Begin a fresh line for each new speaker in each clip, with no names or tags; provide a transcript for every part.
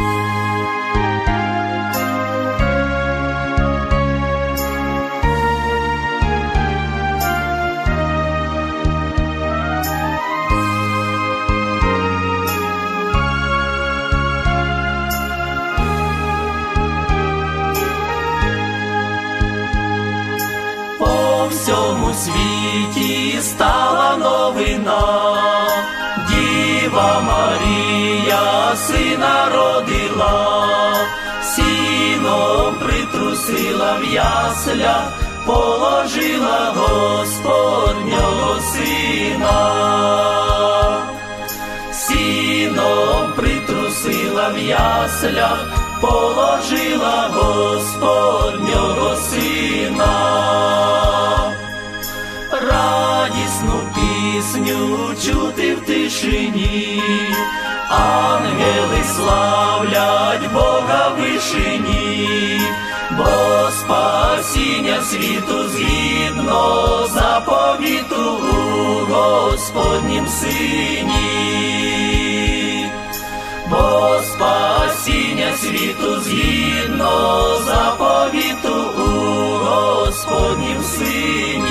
По ясля, положила Господнього сина сіном притрусила в яслях, положила Господнього сина. Радісну пісню чути в тишині, спасіння світу згідно заповіту у Господнім сині бо спасіння світу згідно заповіту у Господнім сині.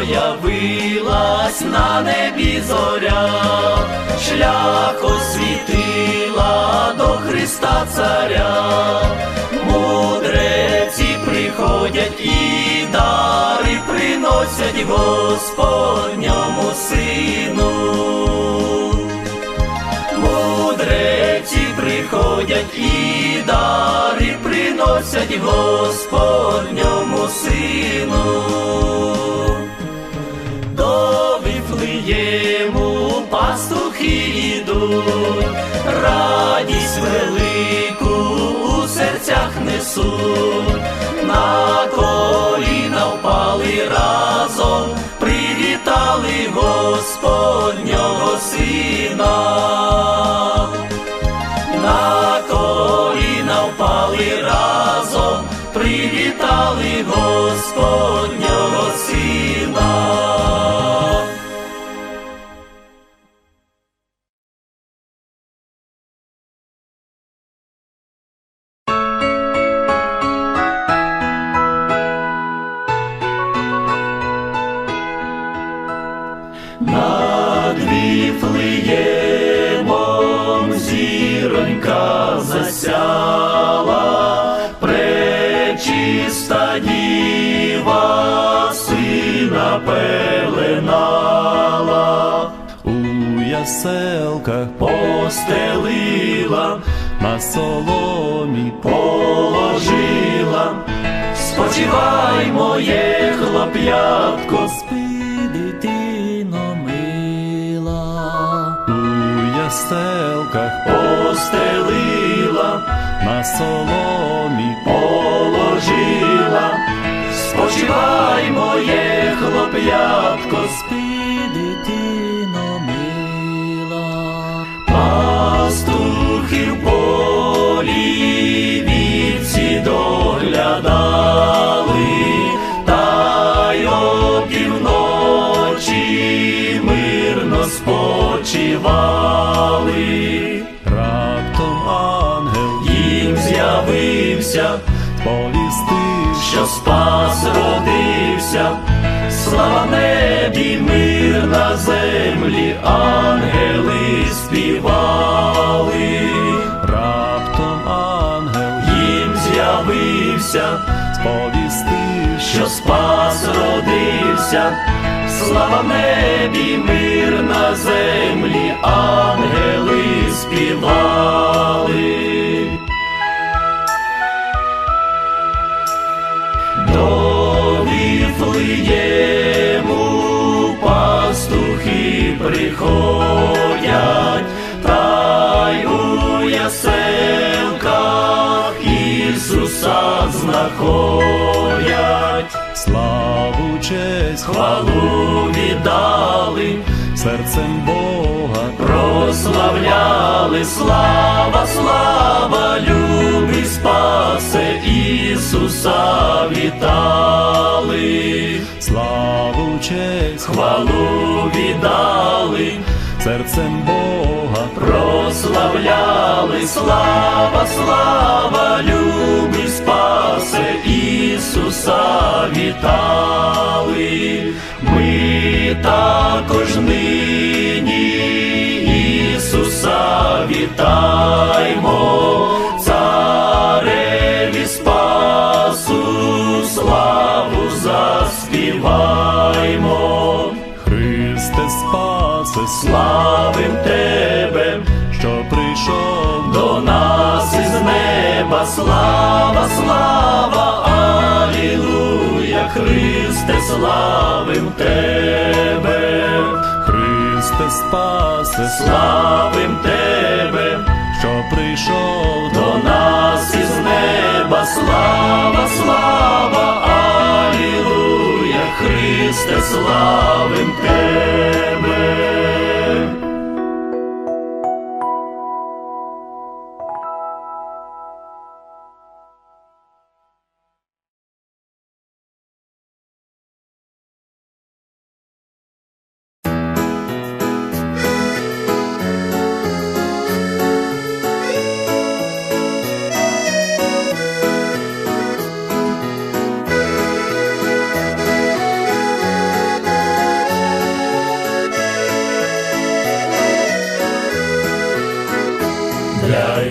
Ось появилась на небі зоря, шлях освітила до Христа Царя, мудреці приходять і дари приносять Господньому сину. Мудреці приходять і дари приносять Господньому сину. Радість велику у серцях несуть, на коліна впали разом, привітали Господнього сина. На коліна впали разом, привітали Господнього Над Віфлеємом зіронька засяла, пречиста діва сина пеленала,
У яселках
постелила,
на соломі
положила, спочивай моє хлоп'ятко,
спи, яселках
постелила.
на соломі
положила, спочивай моє хлоп'ятко,
спи, дитино мила.
пастухи в полі з'явився
повістив,
що спас родився, слава небі, мир на землі, ангели співали,
раптом ангел
їм з'явився,
сповістив,
що спас родився, слава небі, мир на землі, ангели співали. Віфлеєму пастухи приходять, та й у яселках Ісуса знаходять,
славу честь,
хвалу віддали,
серцем Бога.
Прославляли, слава, слава, любий спасе Ісуса вітали,
славу честь,
хвалу віддали,
серцем Бога,
прославляли, слава, слава, любий спасе, Ісуса вітали, ми також нині Ісуса вітаймо, славу заспіваймо.
Христе спасе,
Славим тебе,
що прийшов
до нас із неба, слава, слава, Алілуя, Христе, славим тебе,
Христе спасе,
славим тебе,
що прийшов
до нас слава, слава, Алілуя, Христе, славим тебе.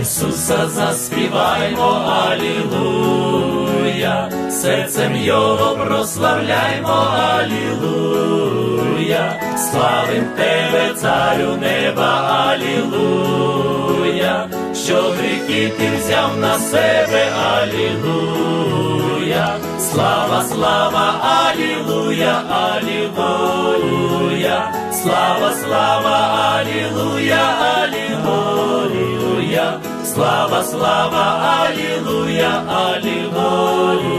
Ісуса заспіваймо Алілуя, серцем Його прославляймо Алілуя, славим Тебе, Царю неба, Алілуя, що гріхи ти взяв на себе, Алілуя, слава, слава, Алілуя, Алілуя, слава, слава, Алілуя, Алілуя, слава, слава, Алілуя, Алілуя,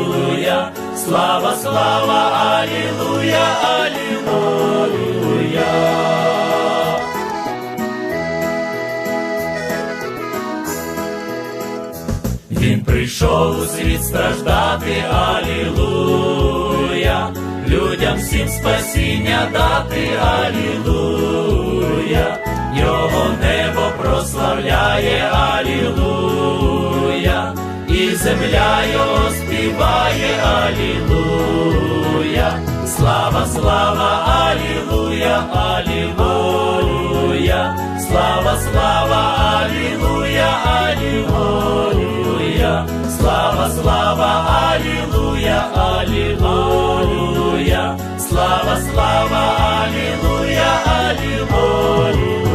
слава, слава, Алілуя, Алілуя. Він прийшов у світ страждати, Алілуя, людям всім спасіння дати, Алілуя, його небо прославляє, Алілуя, і земля його співає, Алілуя, слава, слава, Алілуя, Алілуя, слава, слава, Алілуя, Алілуя, слава, слава, Алілуя, Алілуя, слава, слава, Алілуя, Алілуя.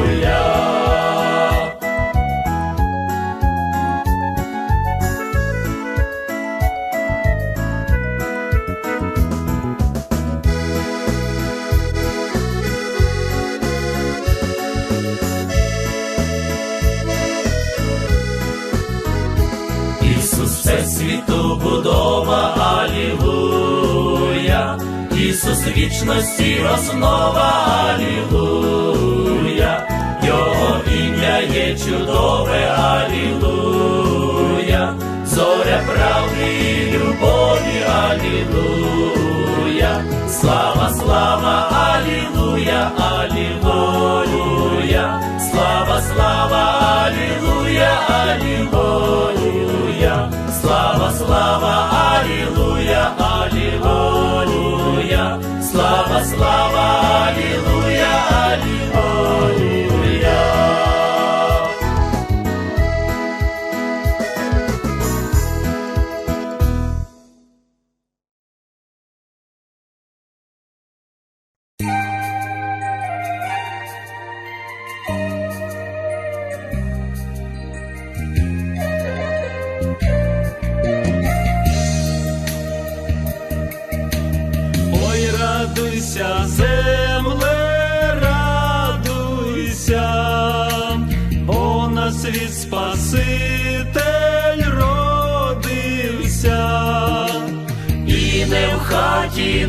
Ісус вічності основа, Алілуя, Його ім'я є чудове, Алілуя, зоря правди і любові, Алілуя, слава, слава, Алілуя, Алілуя, слава, слава, Алілуя, Алілуя, слава, слава, Алілуя, Алілуя, слава, слава, Аллилуйя, Алілуя.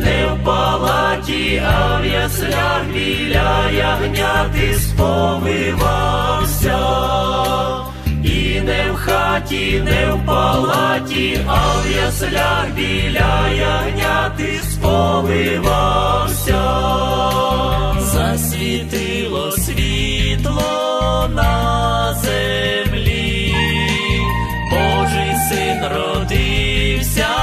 Не в палаті, а в яслях біля ягняти сповивався. І не в хаті, не в палаті, а в яслях біля ягняти сповивався. Засвітило світло на землі, Божий син родився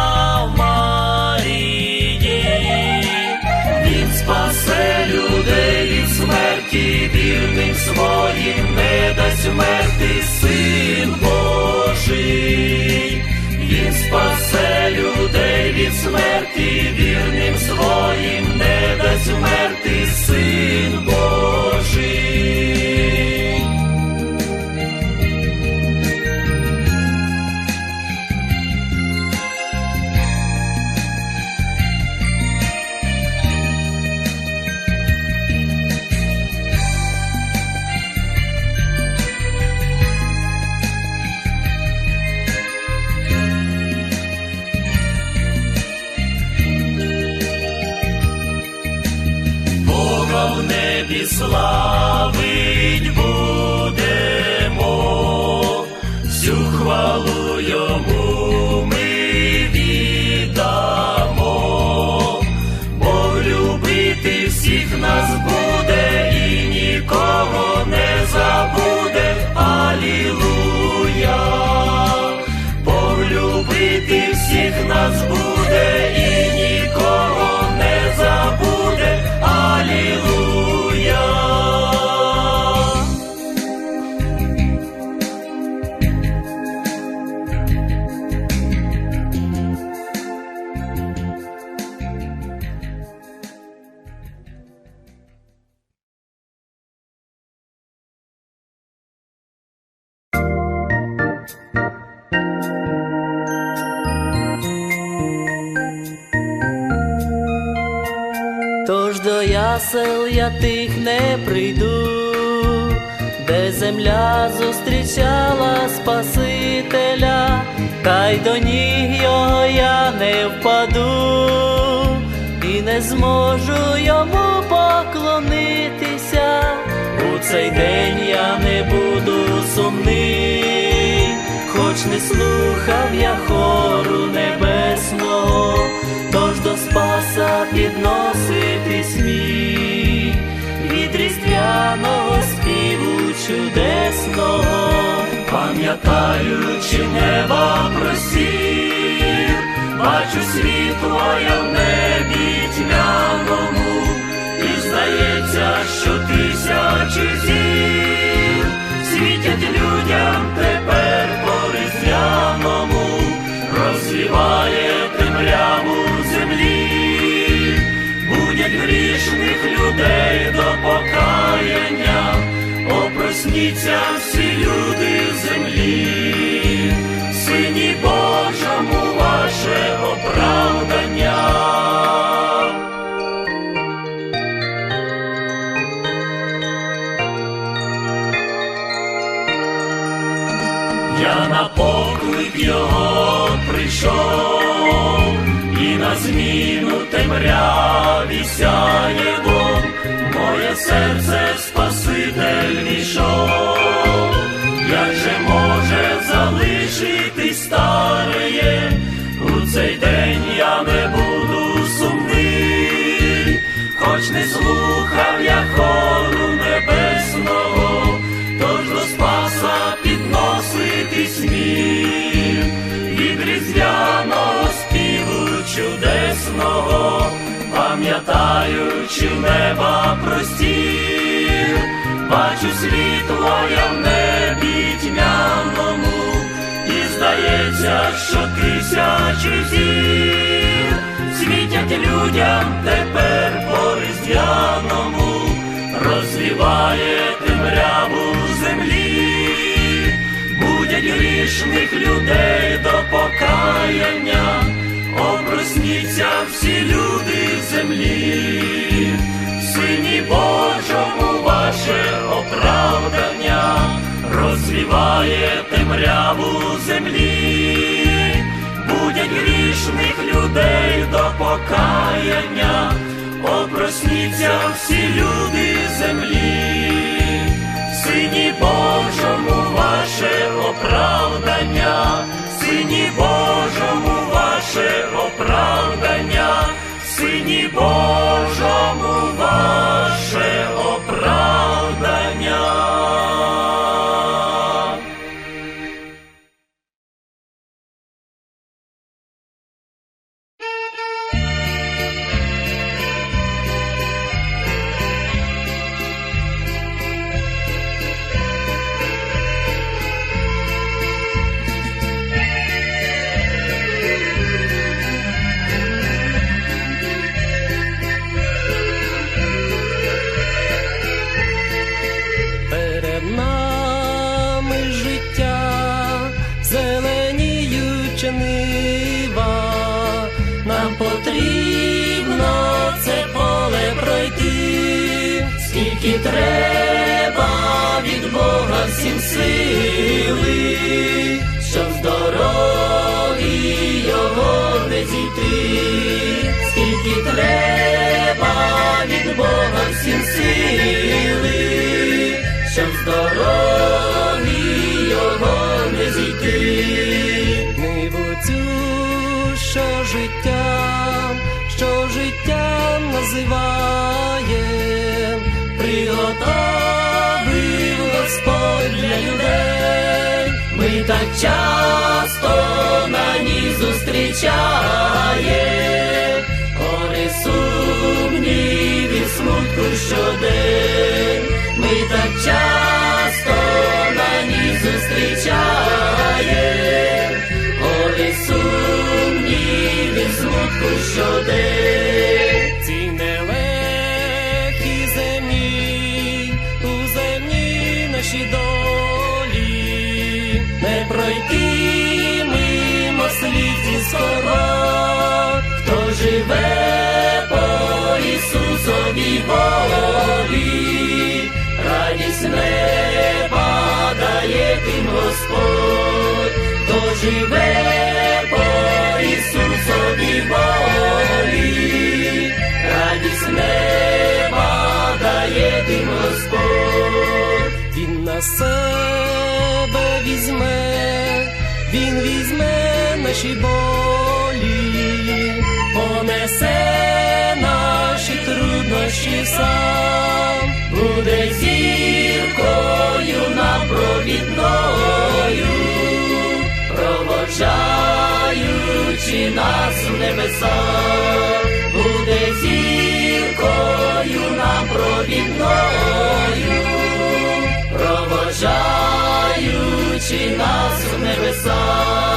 вірним своїм не дасть вмерти син Божий. Він спасе людей від смерті, вірним своїм не дасть вмерти син Божий. Небі
зустрічала Спасителя, та й до ніг його я не впаду, і не зможу йому поклонитися. У цей день я не буду сумний, хоч не слухав я хору небесного, тож до Спаса підноситись чудесного,
Пам'ятаючи неба просів, бачу світло я в небі тьмяному, і здається, що тисячі зір світять людям тепер по різдвяному, розвіває темряву опросніться всі люди залишити стареє, у цей день я не буду сумний, хоч не слухав я хору небесного, тож до Спаса підноситись міг. Від різдвяного співу чудесного, пам'ятаючи неба простір, бачу світло я в небі здається, що тисячі зір. Світять людям тепер по різдвяному, розвіває темряву землі, будять грішних людей до покаяння, опросніться всі люди землі, сині Божому ваше оправдання, розвіває темряву землі, будять грішних людей до покаяння, опросніться всі люди землі, сині Божому ваше оправдання, сині Божому ваше оправдання, сині Божому ваше. Сили, щоб з його не зійти, скільки треба від Бога всім сили, щоб з дороги його не зійти. Ниву цю, що життям, що життям називає, Ми так часто на ній зустрічає, гори сумнів і смутку щодень. Ми так часто на ній зустрічає, гори сумнів і смутку щодень. Ці нелегкі земні, у земні наші не пройти мимо слів зі скорот, хто живе по Ісусовій волі, радість неба дає тим Господь, хто живе по Ісусовій радість неба дає тим Господь, себе візьме, Він візьме наші болі, понесе наші труднощі сам, буде зіркою нам провідною, проводжаючи нас в небеса, буде зіркою нам провідною, в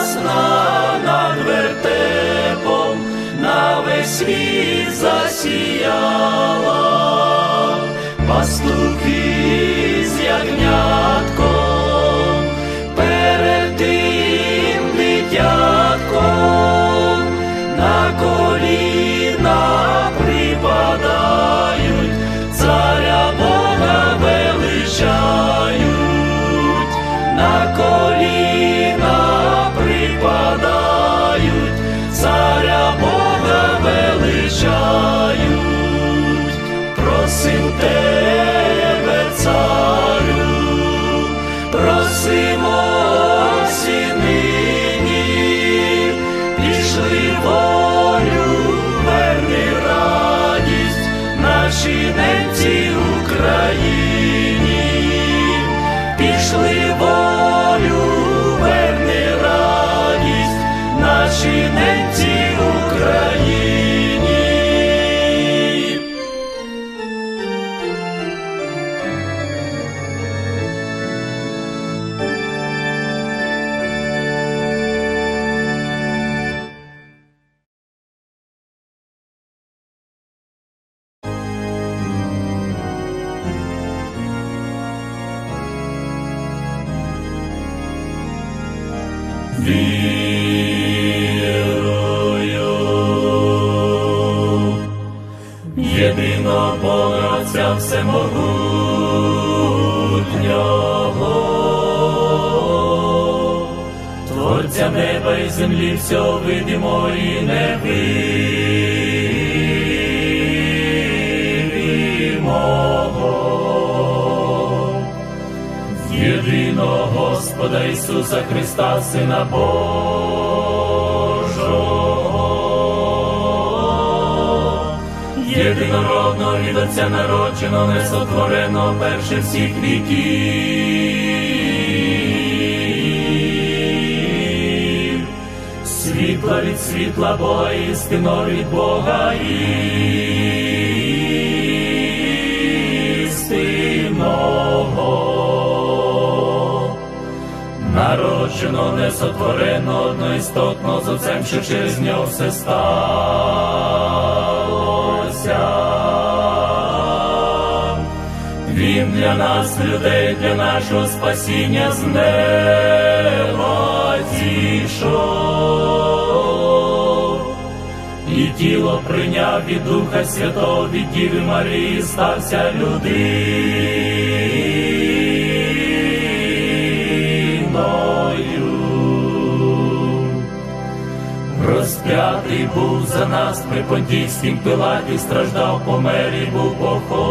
ясна над вертепом, на весь світ засіяла. Пастухи просим тебе, Господа Ісуса Христа, Сина Божого, єдинородного від Отця не сотворено перше всіх віків, світла від світла Бога істинно від Бога. І... Народжено, несотворено, одноістотно з Отцем, що через нього все сталося. Він для нас, людей, для нашого спасіння з неба зійшов. І тіло прийняв від Духа Святого, від Діви Марії, стався людиною. Розп'ятий був за нас при понтійськім пилаті, страждав, помер і був похований.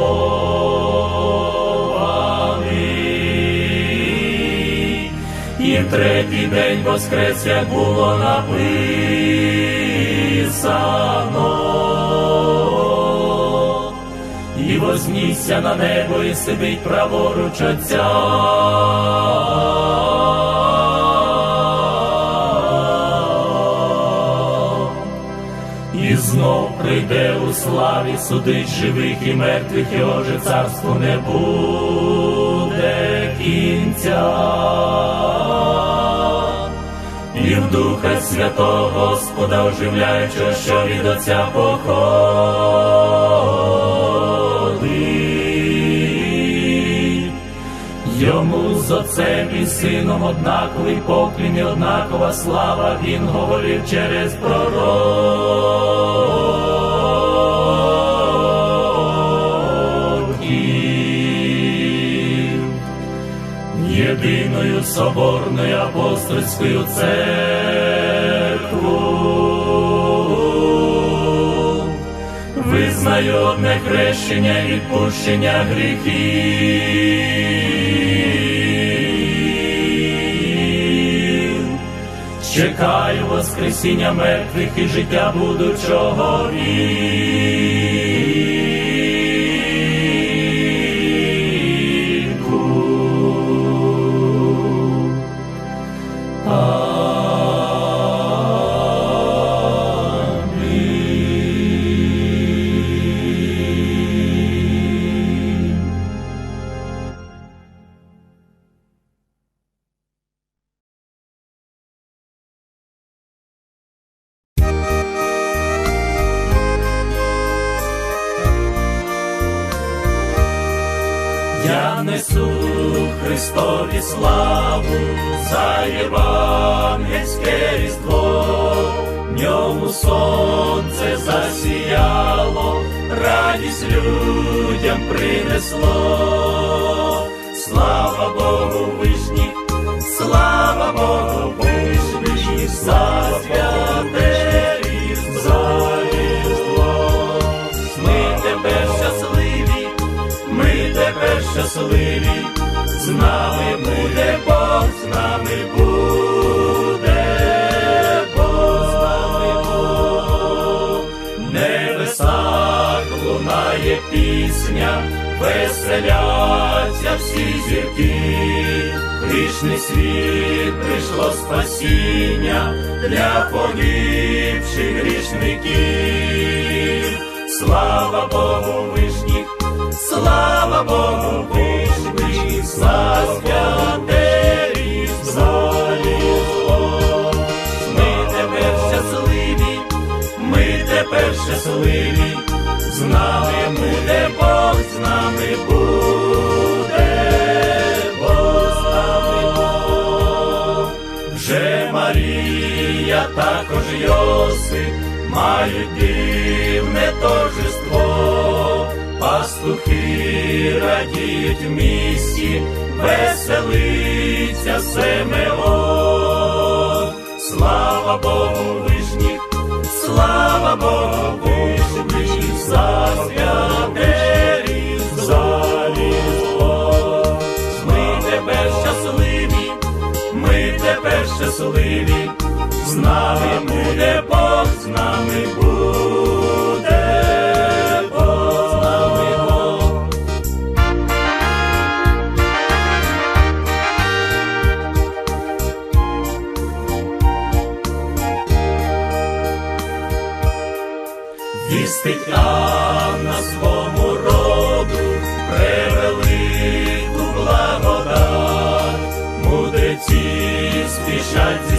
І в третій день воскрес, як було написано. І вознісся на небо, і сидить праворуч Отця. Прийде у славі судить живих і мертвих, його же царству не буде кінця. І в Духа Святого Господа оживляючого, що від Отця походить. Йому з Отцем і Сином однаковий поклін і однакова слава, Він говорив через пророків. Єдиною соборною апостольською церкву. Визнаю одне хрещення і відпущення гріхів. Чекаю воскресіння мертвих і життя будучого віку. Веселяться всі зірки, грішний світ прийшло спасіння для погибших грішників. Слава Богу вишніх, слава Богу вишніх, за святе різдво, різдво. Ми тепер щасливі, ми тепер щасливі, з нами буде Бог, з нами буде Марія, також Йосип мають дивне торжество, пастухи радіють в місті, веселиться Симеон. Слава Богу вишніх, слава Богу вишніх, за святе різдво, за різдво. Ми тепер щасливі, ми тепер щасливі, нами буде Бог, з нами буде Бог, з нами Бог. Вістить Анна свому роду превелику благодать, мудреці спішать зі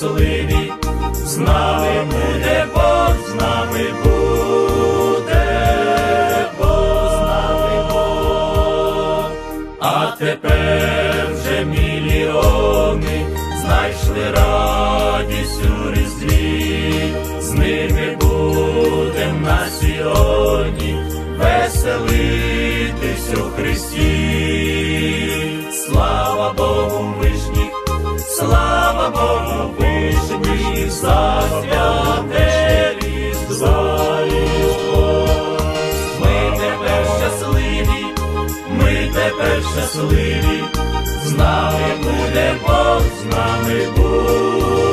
щасливі, з нами буде Бог, з нами буде Бог, з нами Бог, а тепер вже мільйони знайшли радість у різдві, з ними будем на сьогодні веселі. щасливі, з нами буде Бог, з нами буде.